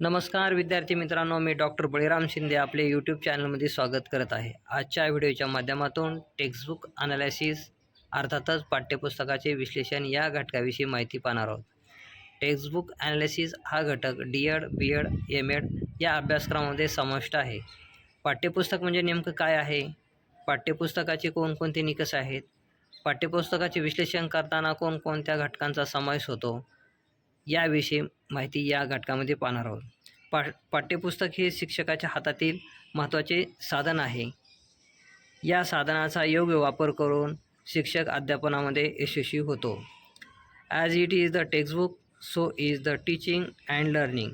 नमस्कार विद्यार्थी मित्रांनो मी डॉक्टर बळीराम शिंदे आपले यूट्यूब चॅनलमध्ये स्वागत करत आहे. आजच्या व्हिडिओच्या माध्यमातून टेक्स्टबुक अनालिसिस अर्थातच पाठ्यपुस्तकाचे विश्लेषण या घटकाविषयी माहिती पाहणार आहोत. टेक्स्टबुक ॲनालिसिस हा घटक D Ed B Ed M Ed या अभ्यासक्रमामध्ये समाविष्ट आहे. पाठ्यपुस्तक म्हणजे नेमकं काय आहे? पाठ्यपुस्तकाचे कोणकोणते निकष आहेत? पाठ्यपुस्तकाचे विश्लेषण करताना कोणकोणत्या घटकांचा समावेश होतो? याविषयी माहिती या घटकामध्ये पाहणार आहोत. पा पाठ्यपुस्तक हे शिक्षकाच्या हातातील महत्त्वाचे साधन आहे. या साधनाचा योग्य वापर करून शिक्षक अध्यापनामध्ये यशस्वी होतो. As it is the textbook so is the teaching and learning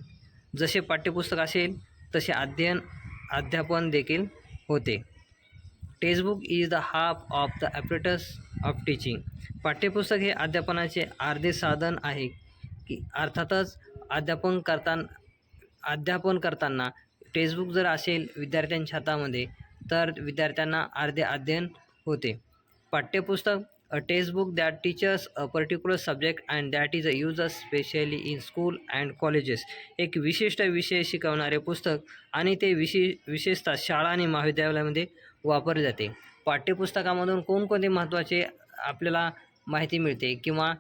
जसे पाठ्यपुस्तक असेल तसे अध्ययन अध्यापन देखील होते. Textbook is the half of the apparatus of teaching पाठ्यपुस्तक हे अध्यापनाचे अर्धे साधन आहे. अर्थातच अध्यापन करताना अध्यापन करताना टेक्स्टबुक जर असेल विद्यार्थ्यांच्या हातामध्ये तर विद्यार्थ्यांना अर्धे अध्ययन होते. पाठ्यपुस्तक a textbook that teachers a particular subject and that is a use specially in school and colleges एक विशिष्ट विषय शिकवणारे पुस्तक आणि ते विशे विशेषतः शाळा आणि महाविद्यालयामध्ये वापरले जाते. पाठ्यपुस्तकामधून कोणकोणते महत्त्वाचे आपल्याला माहिती मिळते किंवा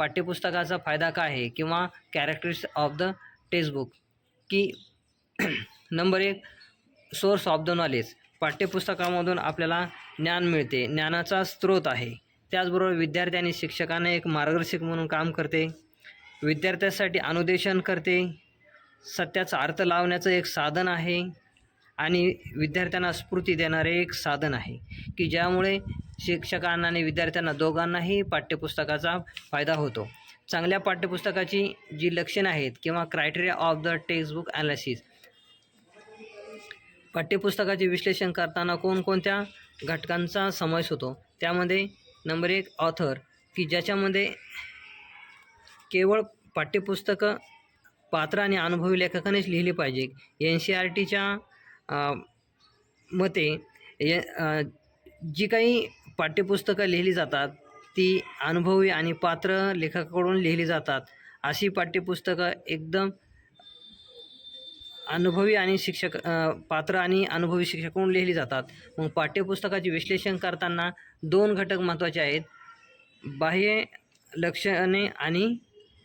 पाठ्यपुस्तकाचा फायदा काय आहे किंवा कॅरेक्टर्स ऑफ द टेक्स्टबुक की नंबर एक सोर्स ऑफ द नॉलेज पाठ्यपुस्तकामधून आपल्याला ज्ञान मिळते. ज्ञानाचा स्रोत आहे. त्याचबरोबर विद्यार्थी आणि शिक्षकांना एक मार्गदर्शक म्हणून काम करते. विद्यार्थ्यांसाठी अनुदेशन करते. सत्याचा अर्थ लावण्याचं एक साधन आहे. आणि विद्यार्थ्यांना स्फूर्ती देणारे एक साधन आहे की ज्यामुळे शिक्षकांना आणि विद्यार्थ्यांना दोघांनाही पाठ्यपुस्तकाचा फायदा होतो. चांगल्या पाठ्यपुस्तकाची जी लक्षणं आहेत किंवा criteria of the textbook analysis पाठ्यपुस्तकाचे विश्लेषण करताना कोणकोणत्या घटकांचा समावेश होतो त्यामध्ये नंबर एक ऑथर की ज्याच्यामध्ये केवळ पाठ्यपुस्तकं पात्र आणि अनुभवी लेखकानेच लिहिली पाहिजे. एन सी आर टीच्या मते य जी काही पाठ्यपुस्तकं लिहिली जातात ती अनुभवी आणि पात्र लेखकाकडून लिहिली जातात. अशी पाठ्यपुस्तकं एकदम अनुभवी आणि शिक्षक पात्र आणि अनुभवी शिक्षकाकडून लिहिली जातात. मग पाठ्यपुस्तकाचे विश्लेषण करताना दोन घटक महत्त्वाचे आहेत. बाह्य लक्षणे आणि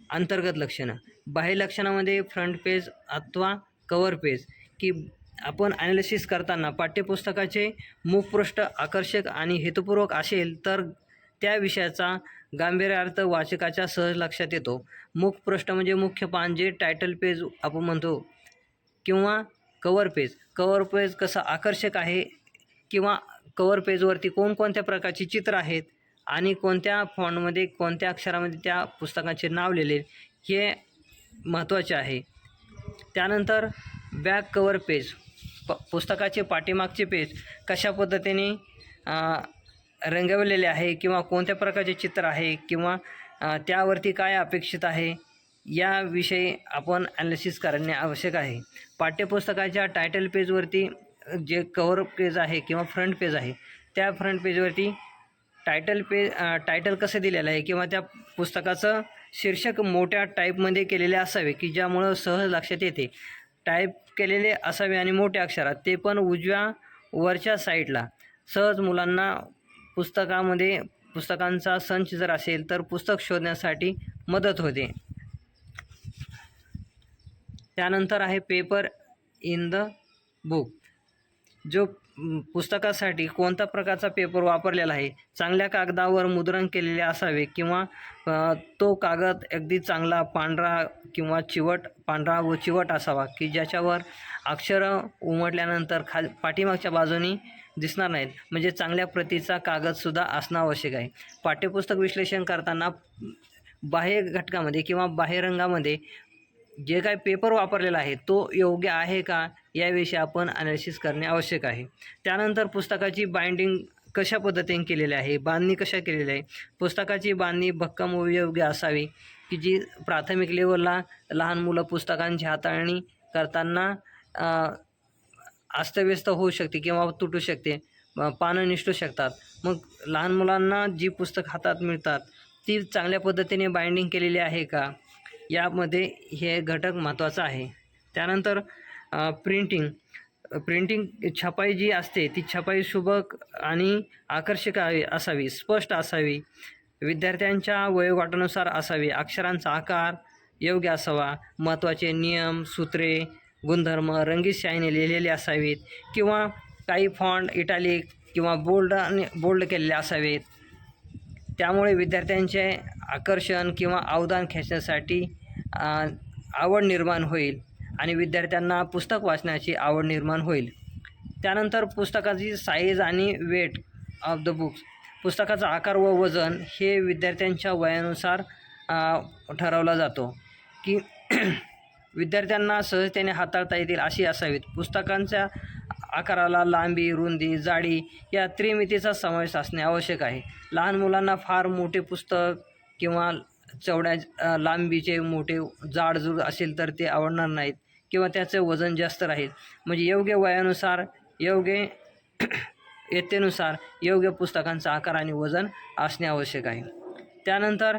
अंतर्गत लक्षणं. बाह्य लक्षणामध्ये फ्रंट पेज अथवा कवर पेज की आपण ॲनालिसिस करताना पाठ्यपुस्तकाचे मुखपृष्ठ आकर्षक आणि हेतुपूर्वक असेल तर त्या विषयाचा गांभीर्यार्थ वाचकाच्या सहज लक्षात येतो. मुखपृष्ठ म्हणजे मुख्य पान जे टायटल पेज आपण म्हणतो किंवा कवर पेज कवर पेज कसं आकर्षक आहे किंवा कवर पेजवरती कोणकोणत्या प्रकारची चित्र आहेत आणि कोणत्या फॉन्टमध्ये कोणत्या अक्षरामध्ये त्या पुस्तकाचे नाव लिहिले हे महत्त्वाचे आहे. त्यानंतर बॅक कवर पेज प पुस्तकाचे पाठीमागचे पेज कशा पद्धतीने रंगवलेले आहे किंवा कोणत्या प्रकारचे चित्र आहे किंवा त्यावरती काय अपेक्षित आहे याविषयी आपण ॲनालिसिस करणे आवश्यक आहे. पाठ्यपुस्तकाच्या टायटल पेजवरती जे कवर पेज आहे किंवा फ्रंट पेज आहे त्या फ्रंट पेजवरती टायटल पेज टायटल कसं दिलेलं आहे किंवा त्या पुस्तकाचं शीर्षक मोठ्या टाईपमध्ये केलेले असावे की ज्यामुळं सहज लक्षात येते. टाईप केलेले असावे आणि मोठ्या अक्षरात. ते पण उजव्या वरच्या साईडला. सहज मुलांना पुस्तकामध्ये पुस्तकांचा संच जर असेल तर पुस्तक शोधण्यासाठी मदत होते. त्यानंतर आहे पेपर इन द बुक. जो पुस्तकासाठी कोणता प्रकारचा पेपर वापरलेला आहे? चांगल्या कागदावर मुद्रण केलेले असावे किंवा तो कागद अगदी चांगला पांढरा किंवा चिवट पांढरा व चिवट असावा की ज्याच्यावर अक्षरं उमटल्यानंतर खाल पाठीमागच्या बाजूनी दिसणार नाहीत. म्हणजे चांगल्या प्रतीचा कागदसुद्धा असणं आवश्यक आहे. पाठ्यपुस्तक विश्लेषण करताना बाह्य घटकामध्ये किंवा बाह्य रंगामध्ये जे काही पेपर वापरलेला आहे तो योग्य आहे का? याविषयी आपण ॲनालिसिस करणे आवश्यक आहे. त्यानंतर पुस्तकाची बाइंडिंग कशा पद्धतीने केलेली आहे? बांधणी कशा केलेली आहे? पुस्तकाची बांधणी भक्कम व योग्य असावी की जी प्राथमिक लेवलला लहान मुलं पुस्तकांची हाताळणी करताना अस्तव्यस्त होऊ शकते किंवा तुटू शकते पानं निष्ठू शकतात. मग लहान मुलांना जी पुस्तक हातात मिळतात ती चांगल्या पद्धतीने बाइंडिंग केलेली आहे का? यामध्ये हे घटक महत्त्वाचं आहे. त्यानंतर प्रिंटिंग प्रिंटिंग छपाई जी असते ती छपाई सुबक आणि आकर्षक असावी स्पष्ट असावी. विद्यार्थ्यांच्या वयोगटानुसार असावी. अक्षरांचा आकार योग्य असावा. महत्त्वाचे नियम सूत्रे गुणधर्म रंगीत शाईने लिहिलेले असावेत किंवा काही फॉन्ट इटालिक किंवा बोल्ड आणि बोल्ड केलेले असावेत. त्यामुळे विद्यार्थ्यांचे आकर्षण किंवा अवदान खेचण्यासाठी आवड निर्माण होईल. आणि विद्यार्थ्यांना पुस्तक वाचण्याची आवड निर्माण होईल. त्यानंतर पुस्तकाची साईज आणि वेट ऑफ द बुक्स पुस्तकाचा आकार व वजन हे विद्यार्थ्यांच्या वयानुसार ठरवला जातो. की विद्यार्थ्यांना सहजतेने हाताळता येतील अशी असावीत. पुस्तकांच्या आकाराला लांबी रुंदी जाडी या त्रिमितीचा समावेश असणे आवश्यक आहे. लहान मुलांना फार मोठे पुस्तक किंवा चवड्या लांबीचे मोठे जाडजूड असेल तर ते आवडणार नाहीत. किंवा त्याचं वजन जास्त राहील. म्हणजे योग्य वयानुसार योग्य येतेनुसार योग्य पुस्तकांचा आकार आणि वजन असणे आवश्यक आहे. त्यानंतर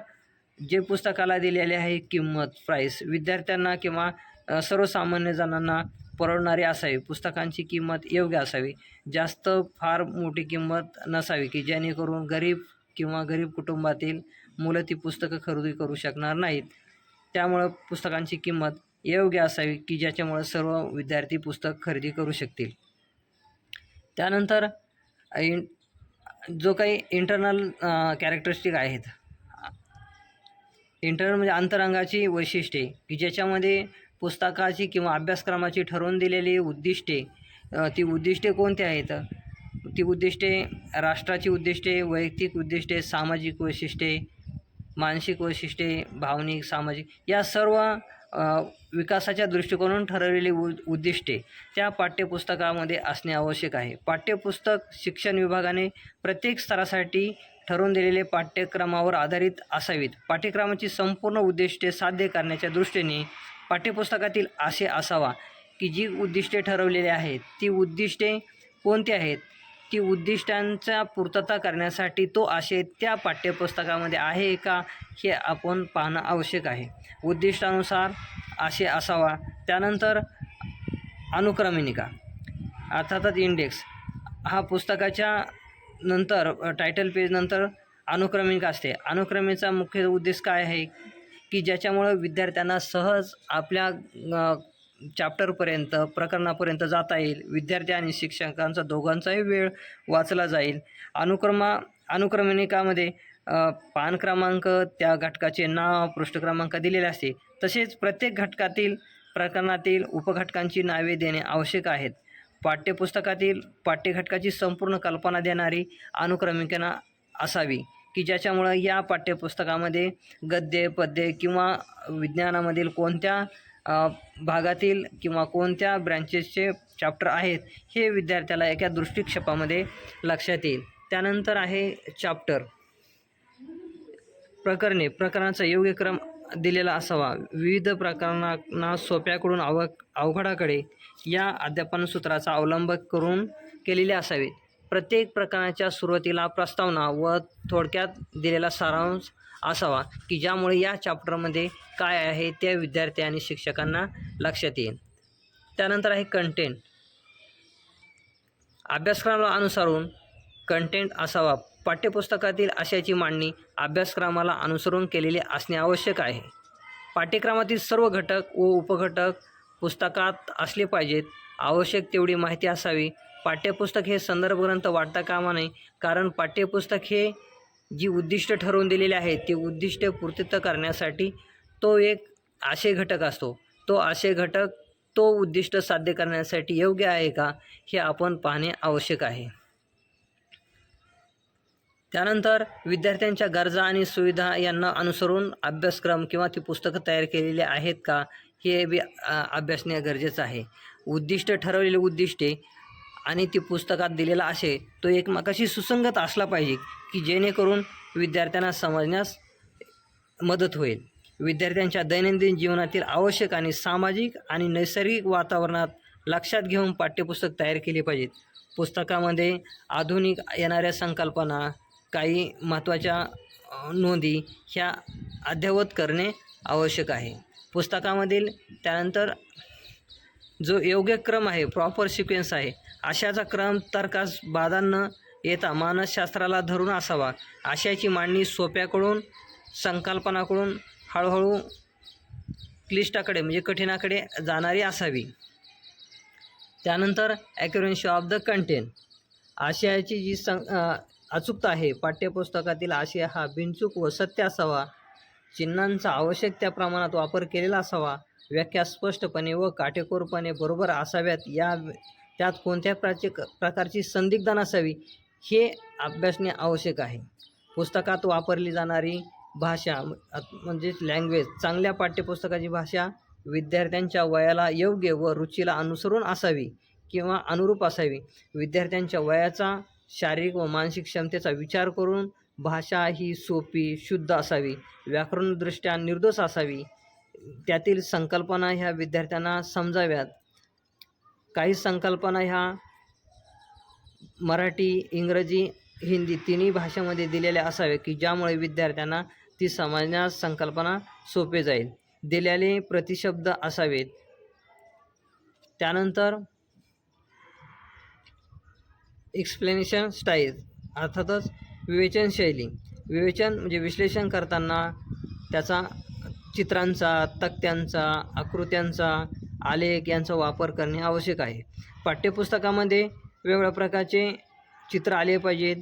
जे पुस्तकाला दिलेले आहे किंमत प्राईस विद्यार्थ्यांना किंवा सर्वसामान्य जणांना परवडणारी असावी. पुस्तकांची किंमत योग्य असावी. जास्त फार मोठी किंमत नसावी की जेणेकरून गरीब किंवा गरीब कुटुंबातील मुलं ती पुस्तकं खरेदी करू शकणार नाहीत. त्यामुळं पुस्तकांची किंमत योग्य असावी की ज्याच्यामुळं सर्व विद्यार्थी पुस्तक खरेदी करू शकतील. त्यानंतर इन जो काही इंटरनल कॅरेक्टरिस्टिक आहेत. इंटरनल म्हणजे अंतरंगाची वैशिष्ट्ये की ज्याच्यामध्ये पुस्तकाची किंवा अभ्यासक्रमाची ठरवून दिलेली उद्दिष्टे ती उद्दिष्टे कोणती आहेत? ती उद्दिष्टे राष्ट्राची उद्दिष्टे वैयक्तिक उद्दिष्टे सामाजिक वैशिष्ट्ये मानसिक वैशिष्ट्ये भावनिक सामाजिक या सर्व विकासाच्या दृष्टिकोनातून ठरवलेली उ उद्दिष्टे त्या पाठ्यपुस्तकामध्ये असणे आवश्यक आहे. पाठ्यपुस्तक शिक्षण विभागाने प्रत्येक स्तरासाठी ठरवून दिलेले पाठ्यक्रमावर आधारित असावीत. पाठ्यक्रमाची संपूर्ण उद्दिष्टे साध्य करण्याच्या दृष्टीने पाठ्यपुस्तकातील असे असावा की जी उद्दिष्टे ठरवलेली आहेत ती उद्दिष्टे कोणती आहेत? ती उद्दिष्टांचा पूर्तता करण्यासाठी तो आशय त्या पाठ्यपुस्तकामध्ये आहे का हे आपण पाहणं आवश्यक आहे. उद्दिष्टानुसार आशय असावा. त्यानंतर अनुक्रमणिका. अर्थातच इंडेक्स हा पुस्तकाच्या नंतर टायटल पेज नंतर अनुक्रमिका असते. अनुक्रमेचा मुख्य उद्देश काय आहे? की ज्याच्यामुळं विद्यार्थ्यांना सहज आपल्या चॅप्टरपर्यंत प्रकरणापर्यंत जाता येईल. विद्यार्थी आणि शिक्षकांचा दोघांचाही वेळ वाचला जाईल. अनुक्रमा अनुक्रमणिकामध्ये पान क्रमांक त्या घटकाचे नाव पृष्ठ क्रमांक दिलेले असते. तसेच प्रत्येक घटकातील प्रकरणातील उपघटकांची नावे देणे आवश्यक आहेत. पाठ्यपुस्तकातील पाठ्यघटकाची संपूर्ण कल्पना देणारी अनुक्रमिका असावी की ज्याच्यामुळं या पाठ्यपुस्तकामध्ये गद्य पद्य किंवा विज्ञानामधील कोणत्या भागातील किंवा कोणत्या ब्रँचेसचे चॅप्टर आहेत हे विद्यार्थ्याला एका दृष्टिक्षेपामध्ये लक्षात येईल. त्यानंतर आहे चॅप्टर प्रकरणे प्रकरणाचा योग्य क्रम दिलेला असावा. विविध प्रकरणांना सोप्याकडून अव अवघडाकडे या अध्यापन सूत्राचा अवलंब करून केलेले असावे. प्रत्येक प्रकरणाच्या सुरुवातीला प्रस्तावना व थोडक्यात दिलेला सारांश असावा की ज्यामुळे या चॅप्टरमध्ये काय आहे त्या विद्यार्थी आणि शिक्षकांना लक्षात येईल. त्यानंतर आहे कंटेंट अभ्यासक्रमाला अनुसरून कंटेंट असावा. पाठ्यपुस्तकातील आशयाची मांडणी अभ्यासक्रमाला अनुसरून केलेली असणे आवश्यक आहे. पाठ्यक्रमातील सर्व घटक व उपघटक पुस्तकात असले पाहिजेत. आवश्यक तेवढी माहिती असावी. पाठ्यपुस्तक हे संदर्भ ग्रंथ वाटता कामा नये कारण पाठ्यपुस्तक हे जी उद्दिष्ट ठरवून दिलेली आहेत ती उद्दिष्ट पूर्तता करण्यासाठी तो एक आशय घटक असतो. तो आशय घटक तो उद्दिष्ट साध्य करण्यासाठी योग्य आहे का हे आपण पाहणे आवश्यक आहे. त्यानंतर विद्यार्थ्यांच्या गरजा आणि सुविधा यांना अनुसरून अभ्यासक्रम किंवा ती पुस्तकं तयार केलेली आहेत का हे बी अभ्यासणे गरजेचं आहे. उद्दिष्ट ठरवलेले उद्दिष्टे आणि ती पुस्तकात दिलेला आशय तो एकमेकाशी सुसंगत असला पाहिजे की जेणेकरून विद्यार्थ्यांना समजण्यास मदत होईल. विद्यार्थ्यांच्या दैनंदिन जीवनातील आवश्यक आणि सामाजिक आणि नैसर्गिक वातावरणात लक्षात घेऊन पाठ्यपुस्तक तयार केले पाहिजेत. पुस्तकामध्ये आधुनिक येणाऱ्या संकल्पना काही महत्त्वाच्या नोंदी ह्या अद्ययावत करणे आवश्यक आहे. पुस्तकामधील त्यानंतर जो योग्य क्रम आहे प्रॉपर सिक्वेन्स आहे आशाचा क्रम तर्कास बाधा न येता मानसशास्त्राला धरून असावा. आशयाची मांडणी सोप्याकडून संकल्पनाकडून हळूहळू क्लिष्टाकडे म्हणजे कठीणाकडे जाणारी असावी. त्यानंतर ॲक्युरन्सी ऑफ द कंटेंट आशयाची जी सं अचूकता आहे पाठ्यपुस्तकातील आशय हा बिनचूक व सत्य असावा. चिन्हांचा आवश्यक त्या प्रमाणात वापर केलेला असावा. व्याख्या स्पष्टपणे व काटेकोरपणे बरोबर असाव्यात. या त्यात कोणत्या प्राची प्रकारची संदिग्ध नसावी हे अभ्यासणे आवश्यक आहे. पुस्तकात वापरली जाणारी भाषा म्हणजेच लँग्वेज चांगल्या पाठ्यपुस्तकाची भाषा विद्यार्थ्यांच्या वयाला योग्य व रुचीला अनुसरून असावी किंवा अनुरूप असावी. विद्यार्थ्यांच्या वयाचा शारीरिक व मानसिक क्षमतेचा विचार करून भाषा ही सोपी शुद्ध असावी. व्याकरणदृष्ट्या निर्दोष असावी. त्यातील संकल्पना ह्या विद्यार्थ्यांना समजाव्यात. काही संकल्पना ह्या मराठी इंग्रजी हिंदी तिन्ही भाषेमध्ये दिलेल्या असाव्या की ज्यामुळे विद्यार्थ्यांना ती समजण्यास संकल्पना सोपे जाईल. दिलेले प्रतिशब्द असावेत. त्यानंतर एक्सप्लेनेशन स्टाईल अर्थातच विवेचन शैली. विवेचन म्हणजे विश्लेषण करताना त्याचा चित्रांचा तक्त्यांचा आकृत्यांचा आलेख यांचा वापर करणे आवश्यक आहे. पाठ्यपुस्तकामध्ये वेगवेगळ्या प्रकारचे चित्र आले पाहिजेत.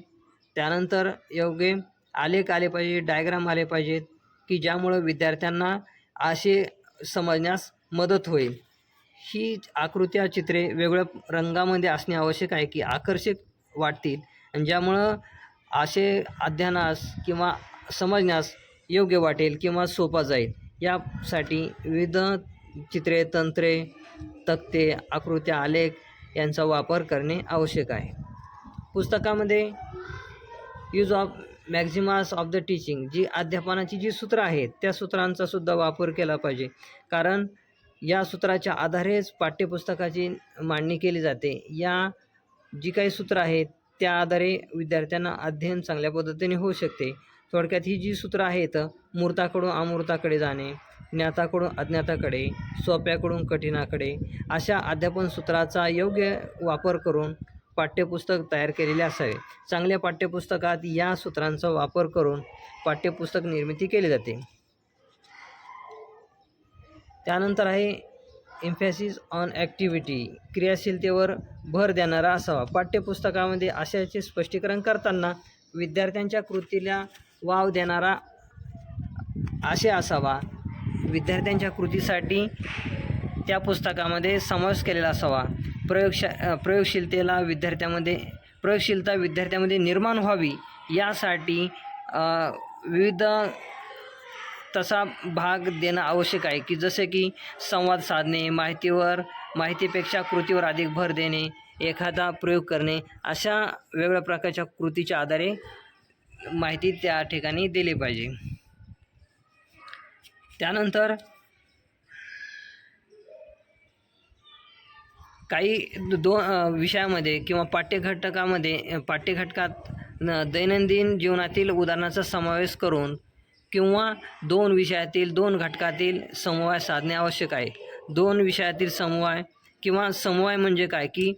त्यानंतर योग्य आलेख आले पाहिजे डायग्राम आले पाहिजेत की ज्यामुळं विद्यार्थ्यांना असे समजण्यास मदत होईल. ही आकृत्या चित्रे वेगवेगळ्या रंगामध्ये असणे आवश्यक आहे की आकर्षक वाटतील आणि ज्यामुळं असे अध्ययनास किंवा समजण्यास योग्य वाटेल किंवा सोपा जाईल. यासाठी विविध चित्रे तंत्रे तक्ते आकृत्या आलेख यांचा वापर करणे आवश्यक आहे. पुस्तकामध्ये use of maxims of the teaching जी अध्यापनाची जी सूत्रं आहेत त्या सूत्रांचा सुद्धा वापर केला पाहिजे. कारण या सूत्राच्या आधारेच पाठ्यपुस्तकाची मांडणी केली जाते. या जी काही सूत्रं आहेत त्या आधारे विद्यार्थ्यांना अध्ययन चांगल्या पद्धतीने होऊ शकते. थोडक्यात ही जी सूत्रं आहेत मूर्ताकडून अमूर्ताकडे जाणे ज्ञाताकडून अज्ञाताकडे सोप्याकडून कठीणाकडे अशा अध्यापन सूत्राचा योग्य वापर करून पाठ्यपुस्तक तयार केलेले असावे. चांगल्या पाठ्यपुस्तकात या सूत्रांचा वापर करून पाठ्यपुस्तक निर्मिती केली जाते. त्यानंतर आहे इम्फॅसिस ऑन ॲक्टिव्हिटी क्रियाशीलतेवर भर देणारा असावा. पाठ्यपुस्तकामध्ये आशयाचे स्पष्टीकरण करताना विद्यार्थ्यांच्या कृतीला वाव देणारा आशय असावा. विद्यार्थ्यांच्या कृतीसाठी त्या पुस्तकामध्ये समावेश केलेला असावा. प्रयोगशा प्रयोगशीलतेला विद्यार्थ्यामध्ये प्रयोगशीलता विद्यार्थ्यामध्ये निर्माण व्हावी यासाठी विविध तसा भाग देणं आवश्यक आहे की जसे की संवाद साधणे माहितीवर माहितीपेक्षा कृतीवर अधिक भर देणे एखादा प्रयोग करणे अशा वेगळ्या प्रकारच्या कृतीच्या आधारे माहिती त्या ठिकाणी दिली पाहिजे. त्यानंतर काही दोन विषयामध्ये किंवा पाठ्यघटकामध्ये पाठ्यघटकात दैनंदिन जीवनातील उदाहरणाचा समावेश करून किंवा दोन विषयातील दोन घटकातील समवाय साधणे आवश्यक आहे. दोन विषयातील समवाय किंवा समवाय म्हणजे काय? की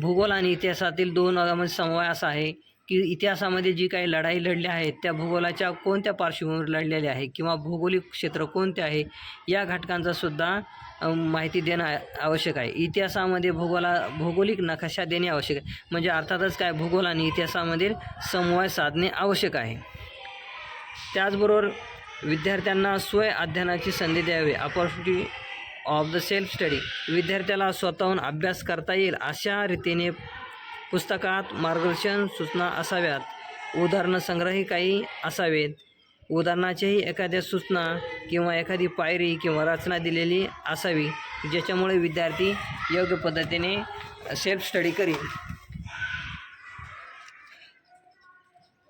भूगोल आणि इतिहासातील दोन समवाय असा आहे. की इतिहासामध्ये जी काही लढाई लढल्या आहेत त्या भूगोलाच्या कोणत्या पार्श्वभूमीवर लढलेल्या आहे किंवा भौगोलिक क्षेत्र कोणते आहे या घटकांचा सुद्धा माहिती देणं आवश्यक आहे. इतिहासामध्ये भूगोला भौगोलिक नकाशा देणे आवश्यक आहे. म्हणजे अर्थातच काय? भूगोल आणि इतिहासामधील समवाय साधणे आवश्यक आहे. त्याचबरोबर विद्यार्थ्यांना स्वय अध्ययनाची संधी द्यावी. Opportunity of the self study विद्यार्थ्याला स्वतःहून अभ्यास करता येईल अशा रीतीने पुस्तकात मार्गदर्शन सूचना असाव्यात. उदाहरणं संग्रही काही असावेत. उदाहरणाच्याही एखाद्या सूचना किंवा एखादी पायरी किंवा रचना दिलेली असावी ज्याच्यामुळे विद्यार्थी योग्य पद्धतीने सेल्फ स्टडी करील.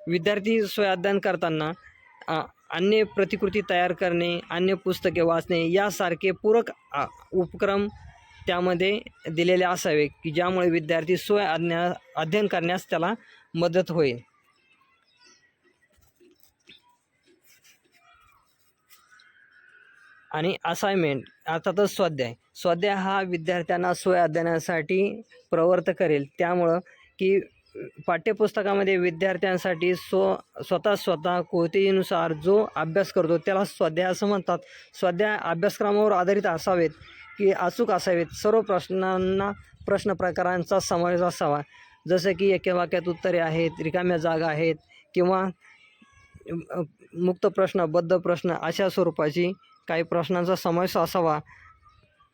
विद्यार्थी स्वयं अध्ययन करताना अन्य प्रतिकृती तयार करणे अन्य पुस्तके वाचणे यासारखे पूरक उपक्रम त्यामध्ये दिलेले असावे की ज्यामुळे विद्यार्थी स्वय अज्ञा अध्ययन करण्यास त्याला मदत होईल. आणि असाइनमेंट अर्थातच स्वाध्याय. स्वाध्याय हा विद्यार्थ्यांना स्वय अध्ययनासाठी प्रवृत्त करेल. त्यामुळं की पाठ्यपुस्तकामध्ये विद्यार्थ्यांसाठी स्व स्वतः स्वतः कोतीनुसार जो अभ्यास करतो त्याला स्वाध्याय असं म्हणतात. स्वाध्याय अभ्यासक्रमावर आधारित असावेत. की अचूक असावेत. सर्व प्रश्नांना प्रश्न प्रकारांचा समावेश असावा. जसं की एका वाक्यात उत्तरे आहेत रिकाम्या जागा आहेत किंवा मुक्त प्रश्न बद्ध प्रश्न अशा स्वरूपाची काही प्रश्नांचा समावेश असावा.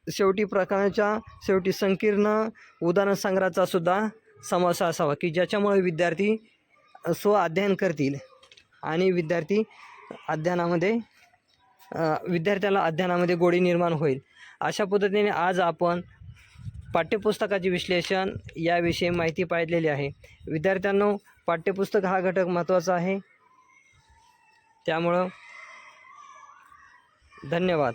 शेवटी प्रकाराच्या शेवटी संकीर्ण उदाहरण संग्रहाचा सुद्धा समावेश असावा की ज्याच्यामुळे विद्यार्थी स्व अध्ययन करतील आणि विद्यार्थी अध्ययनामध्ये विद्यार्थ्याला अध्ययनामध्ये गोडी निर्माण होईल. अशा पद्धतीने आज आपण पाठ्यपुस्तकाचे विश्लेषण याविषयी माहिती पाहिलेली आहे. विद्यार्थ्यांनो पाठ्यपुस्तक हा घटक महत्त्वाचा आहे. त्यामुळं धन्यवाद.